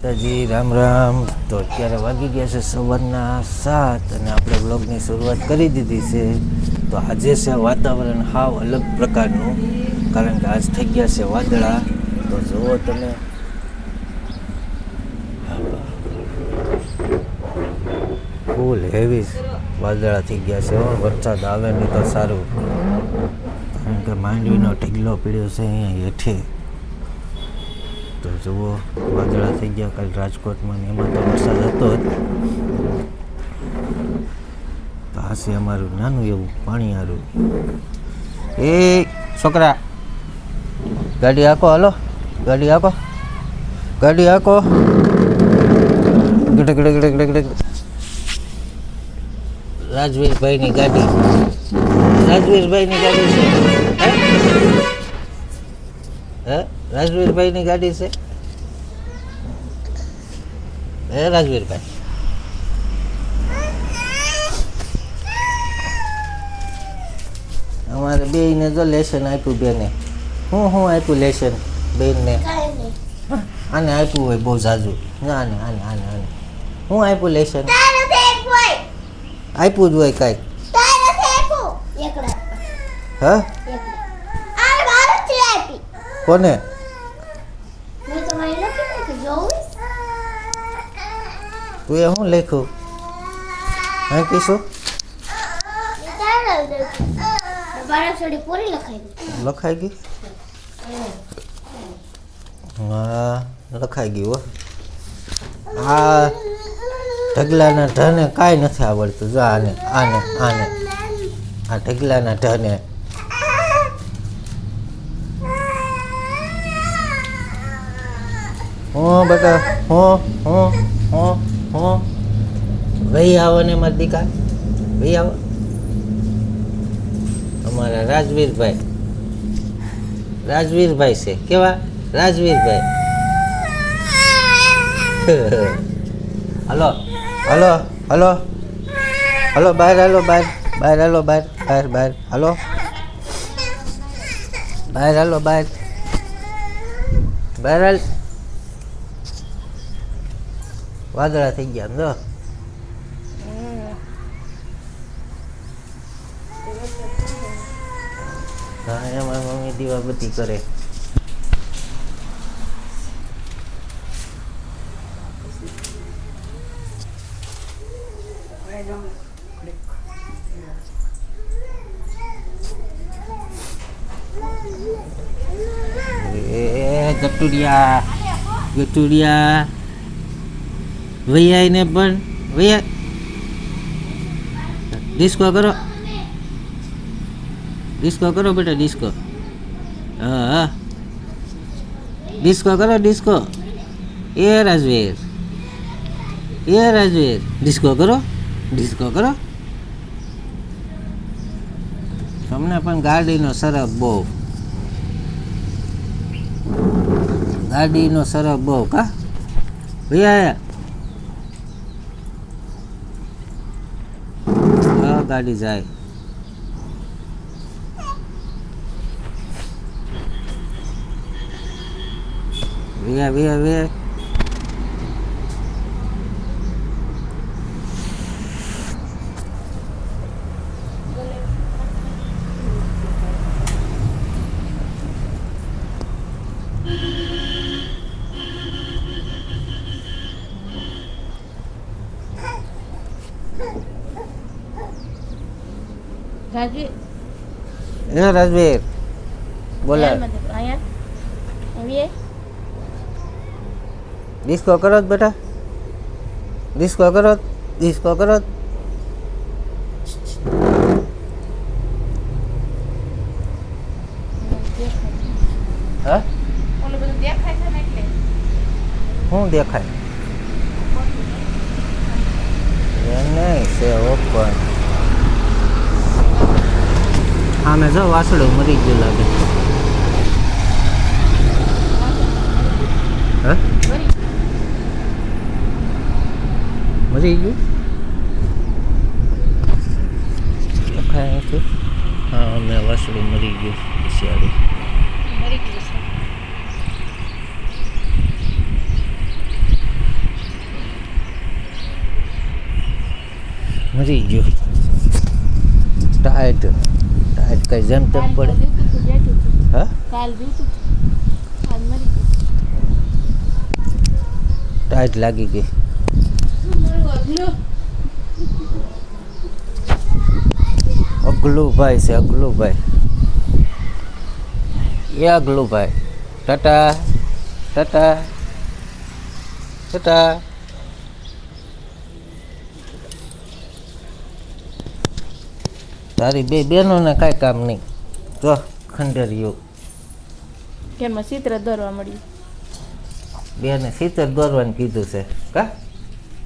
માતાજી, રામ રામ. તો અત્યારે વાગી ગયા છે સવારના સાત અને આપણે બ્લોગની શરૂઆત કરી દીધી છે. તો આજે છે વાતાવરણ હાવ અલગ પ્રકારનું, કારણ કે આજ થઈ ગયા છે વાદળા. તો જુઓ તમે. ફૂલ હેવી વાદળા થઈ ગયા છે વરસાદ આવે નહીં તો સારું. કારણ કે માંડવીનો ઢીગલો પીડ્યો છે અહીંયા હેઠે. તો જુઓ, વાદળા થઈ ગયા કાલ રાજકોટમાં ને એમાં તો વરસાદ હતો જ. તો આ અમારું નાનું એવું પાણી હારું એ છોકરા, ગાડી આખો, હાલો, ગાડી આખો ગાડી આખો. ગડે ગડે ગડે ગડે ગડે. રાજવીરભાઈની ગાડી. રાજવીરભાઈની ગાડી છે. હે? હે? રાજવીરભાઈની ગાડી છે? હે રાજવીરભાઈ? અમારે બેયને જો લેશન આપ્યું બેને. હું હું આપ્યું લેશન બેનને? આને આપ્યું હોય બહુ ઝાઝું આને આને આને આને. હું આપ્યું લેશન આપ્યું જ હોય કાંઈક હા? કોને? તું એ શું લખ્યું હે કીશું? લખાઈ ગઈ? હા લખાઈ ગયું હો. આ ઢગલાના ઢને કાંઈ નથી આવડતું. જો આને આને આને. આ ઢગલાના ઢને. હું બેટા હું હું હું. હું. વહી આવો ને મારા દીકા વહી આવો. અમારા રાજવીરભાઈ. રાજવીરભાઈ છે. કેવા? રાજવીરભાઈ. હલો. હલો. હલો. હલો, બહાર હાલો, બહાર. બહાર હાલો, બહાર. બહાર બહાર. હાલો. બહાર હાલો, બહાર. બહાર હાલ. વાદળા થઈ ગયા સમજો હા એમાં મમ્મી દીવા બત્તી કરે એ ગટુડિયા ગટુડિયા વૈયાઈને પણ વૈયા ડિસ્કો કરો. ડિસ્કો કરો બેટા ડિસ્કો હા હા. ડિસ્કો કરો ડિસ્કો એ રાજવીર. એ રાજવીર. ડિસ્કો કરો ડિસ્કો કરો. તમને પણ ગાડીનો સરફ બહુ. ગાડીનો સરફ બહુ કા? ભૈયા હા ગાડી જાય. વિયા વિયા વિયા રાજવી એ રાજવીર બોલા અહીંયા આવીએ ડિસ્કો કરો જ બેટા ડિસ્કો કરો જ, ડિસ્કો કરો જ. હા ઓલું બધું દેખાય છે ને એટલે શું દેખાય એ નહીં છે ઓપન આમે જો વાસડું મરી ગયો લાગે. મરી ગયું? હા અમે વાસડું મરી ગયું શિયાળી. મરી ગયું ટાયટ આજ કઈ જેમ તેમ પડે. ટાઈટ લાગી ગઈ. અગલું ભાઈ છે અગલું ભાઈ એ અગલું ભાઈ ટાટા ટાટા ટાટા. તારી બે બહેનોને કાંઈ કામ નહીં. જો ખંડેરિયું કેમાં ચિત્ર દોરવા મળ્યું. બેને ચિત્ર દોરવાનું કીધું છે. કા?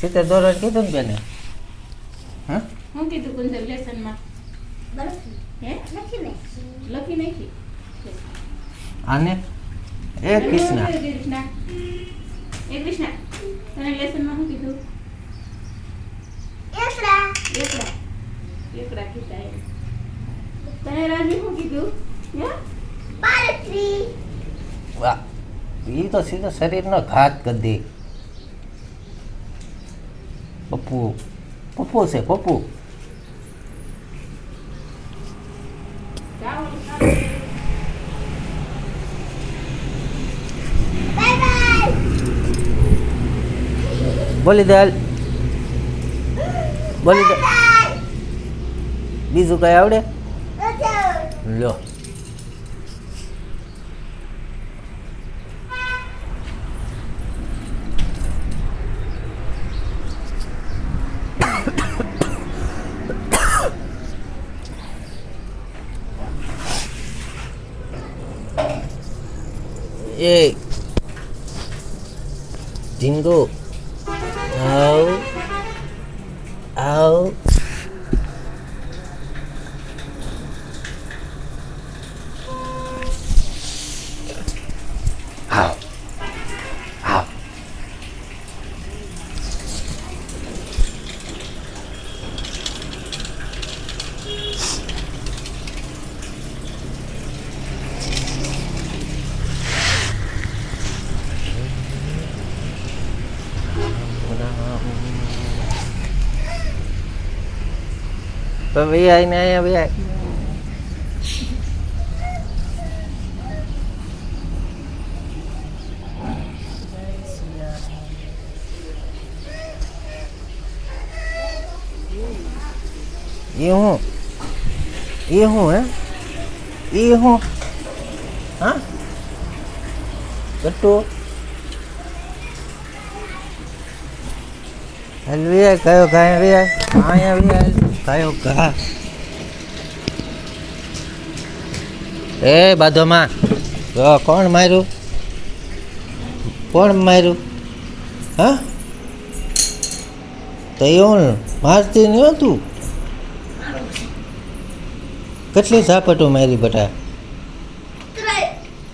ચિત્ર દોરવાનું કીધું ને બેને? હા? હું કીધું કુંજર લેસનમાં હે? લખી નાખી. આને? એ આને એ કૃષ્ણ. એ કૃષ્ણ. તને લેસનમાં શું કીધું? એકડા એકડા કીધા એમ. તને રાજવી શું કીધું હે વાહ એ તો સીધો શરીરનો ઘાત કરી દે પપ્પુ પપ્પુ છે પપ્પુ જાઓ, જાઓ. બોલી દે હાલ બોલી દે બીજું કઈ આવડે લો એ ઢીંગો આવ આવ આવ પણ ભાઈ આવીને અહીંયા ભાઈ ये हूँ ये हूँ है ये हूँ हाँ कट्टू हल भी है कहो कहें भी है हाँ यहाँ भी है કયો ઘા. એ બાધોમાં. કોણ માર્યું? કોણ માર્યું? હા? તો એવું મારતી નહીં હતું? કેટલી ઝાપટો મારી બટા?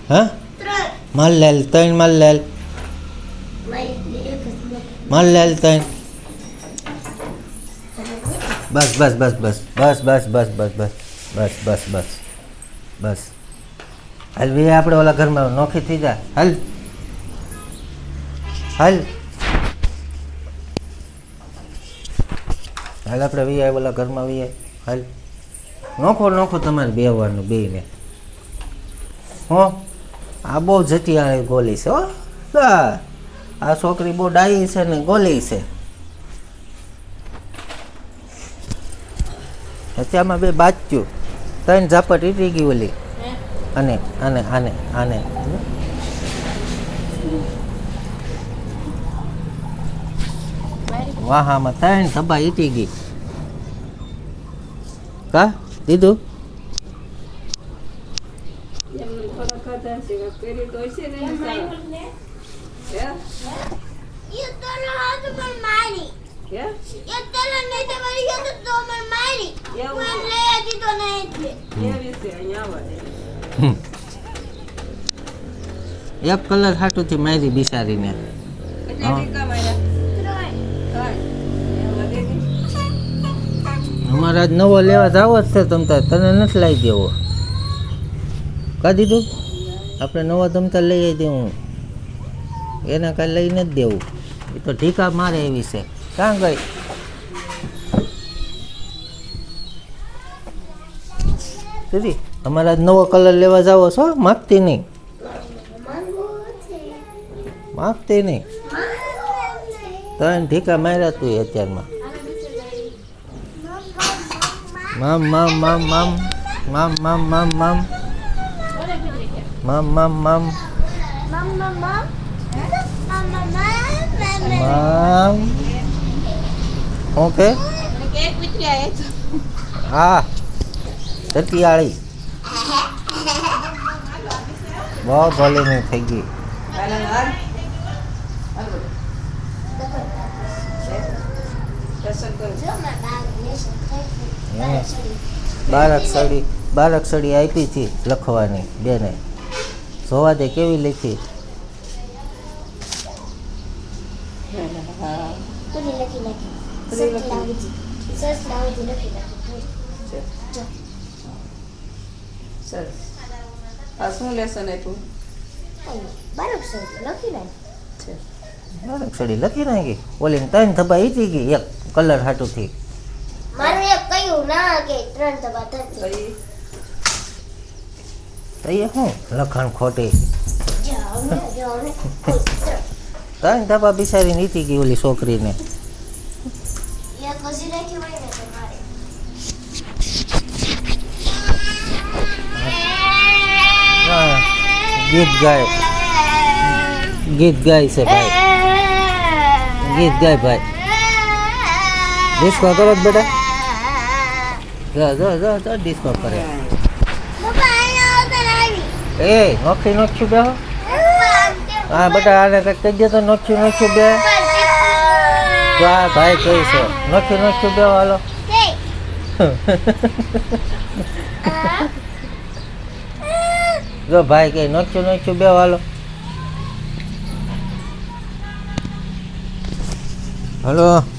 હા? માલ લેલ ત્રણ માલ લેલ ત્રણ. બસ બસ બસ બસ બસ બસ બસ બસ બસ બસ બસ બસ બસ હાલ ભાઈ આપણે ઓલા ઘરમાં નોખી થઈ જા હાલ હાલ હાલ આપણે વી ઓલા ઘરમાં વી હાલ નોખો નોખો તમારે બેવાનું બેને હો આ બહુ જટિયાળી ગોલી છે હા. આ છોકરી બહુ ડાઈ છે ને ગોલી છે પછી બે બાચ્યું ત્રણ ઝાપટ ઈટી ગઈ ઓલી. અને આને આને આને વાહામાં ત્રણ સભા ઈટી ગઈ. કા? દીધું? કરી તો છે ને? એપ કલર હાટુથી મારી બિસારીને અમારા નવો લેવા જ આવો જ છે તમતા તને નથી લાવી દેવો. કા દીધું? આપણે નવા તમતા લઈ આવી દેવું એને કાંઈ લઈ નથી દેવું. એ તો ઢીકા મારે એવી છે. કાં ગઈ? દીદી આજ નવો કલર લેવા જાવો છો? માગતી નહીં. માગતી નહીં. ત્રણ ઢીકા માર્યા તું અત્યારમાં. મામ મામ મામ મામ મામ મામ મામ મામ. મામ મામ મામ. મામ. ઓકે? હા. તતિયાળી બહુ ભલે મેં થઈ ગઈ. બાર સડી બારક સડી આપી હતી લખવાની બેને. જોવા દે કેવી લખી? સરસ આ શું લેસન આપ્યું? બારક સડી લખી નાખી. ઓલી ત્રણ ધબા ઈચી ગઈ એક કલર હાટું થી મારું લખાણ ખોટી. ત્રણ ધબા બિચારી નીતિ ગઈ ઓલી છોકરીને. ગીત ગાય. ગીત ગાય છે ભાઈ. ગીત ગાય ભાઈ. ડિસ્કો કરો બેટા. જો જો જો જો ડિસ્કો કરે. એ નોખી નોખ્યું બે હા બેટા આને કંઈક કહી દે તો નોખ્યું નોખ્યું બે. વાહ ભાઈ કઈ છે નોખ્યું નોખ્યું બે હાલો. જો ભાઈ કે નોખ્યું નોખ્યું બે હાલો હલો.